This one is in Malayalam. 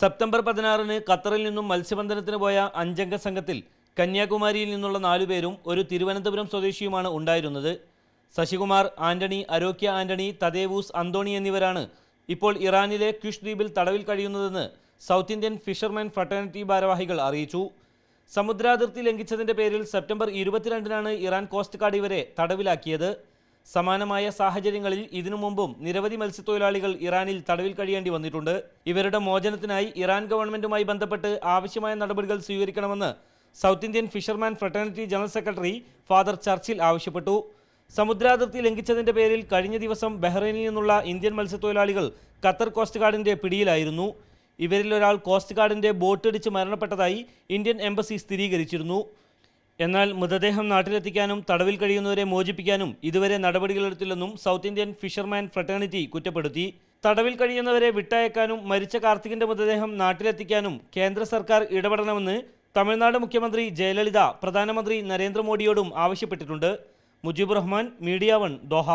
സെപ്റ്റംബർ പതിനാറിന് ഖത്തറിൽ നിന്നും മത്സ്യബന്ധനത്തിന് പോയ അഞ്ചംഗ സംഘത്തിൽ കന്യാകുമാരിയിൽ നിന്നുള്ള നാലുപേരും ഒരു തിരുവനന്തപുരം സ്വദേശിയുമാണ് ഉണ്ടായിരുന്നത്. ശശികുമാർ ആന്റണി അരോക്യ ആന്റണി തദേവൂസ് അന്തോണി എന്നിവരാണ് ഇപ്പോൾ ഇറാനിലെ ക്യുഷ് ദ്വീപിൽ തടവിൽ കഴിയുന്നതെന്ന് സൗത്ത് ഇന്ത്യൻ ഫിഷർമാൻ ഫ്രട്ടേണിറ്റി ഭാരവാഹികൾ അറിയിച്ചു. സമുദ്രാതിർത്തി ലംഘിച്ചതിന്റെ പേരിൽ സെപ്റ്റംബർ ഇരുപത്തിരണ്ടിനാണ് ഇറാൻ കോസ്റ്റ് ഗാർഡ് ഇവരെ തടവിലാക്കിയത്. സമാനമായ സാഹചര്യങ്ങളിൽ ഇതിനു മുമ്പും നിരവധി മത്സ്യത്തൊഴിലാളികൾ ഇറാനിൽ തടവിൽ കഴിയേണ്ടി വന്നിട്ടുണ്ട്. ഇവരുടെ മോചനത്തിനായി ഇറാൻ ഗവൺമെന്റുമായി ബന്ധപ്പെട്ട് ആവശ്യമായ നടപടികൾ സ്വീകരിക്കണമെന്ന് South Indian Fisherman Fraternity general secretary Father Churchill ആവശ്യപ്പെട്ടു. സമുദ്രാതിർത്തി ലംഘിച്ചതിന്റെ പേരിൽ കഴിഞ്ഞ ദിവസം ബഹ്റൈനിൽ നിന്നുള്ള ഇന്ത്യൻ മത്സ്യത്തൊഴിലാളികൾ ഖത്തർ കോസ്റ്റ് ഗാർഡിന്റെ പിടിയിലായിരുന്നു. ഇവരിൽ ഒരാൾ കോസ്റ്റ് ഗാർഡിന്റെ ബോട്ടിടിച്ച് മരണപ്പെട്ടതായി ഇന്ത്യൻ എംബസി സ്ഥിരീകരിച്ചിരുന്നു. എന്നാൽ മൃതദേഹം നാട്ടിലെത്തിക്കാനും തടവിൽ കഴിയുന്നവരെ മോചിപ്പിക്കാനും ഇതുവരെ നടപടികളെടുത്തില്ലെന്നും സൗത്ത് ഇന്ത്യൻ ഫിഷർമാൻ ഫ്രട്ടേണിറ്റി കുറ്റപ്പെടുത്തി. തടവിൽ കഴിയുന്നവരെ വിട്ടയക്കാനും മരിച്ച കാർത്തികിന്റെ മൃതദേഹം നാട്ടിലെത്തിക്കാനും കേന്ദ്ര സർക്കാർ ഇടപെടണമെന്ന് തമിഴ്നാട് മുഖ്യമന്ത്രി ജയലളിത പ്രധാനമന്ത്രി നരേന്ദ്രമോദിയോടും ആവശ്യപ്പെട്ടിട്ടുണ്ട്. Mujeeb Rahman Media One Doha.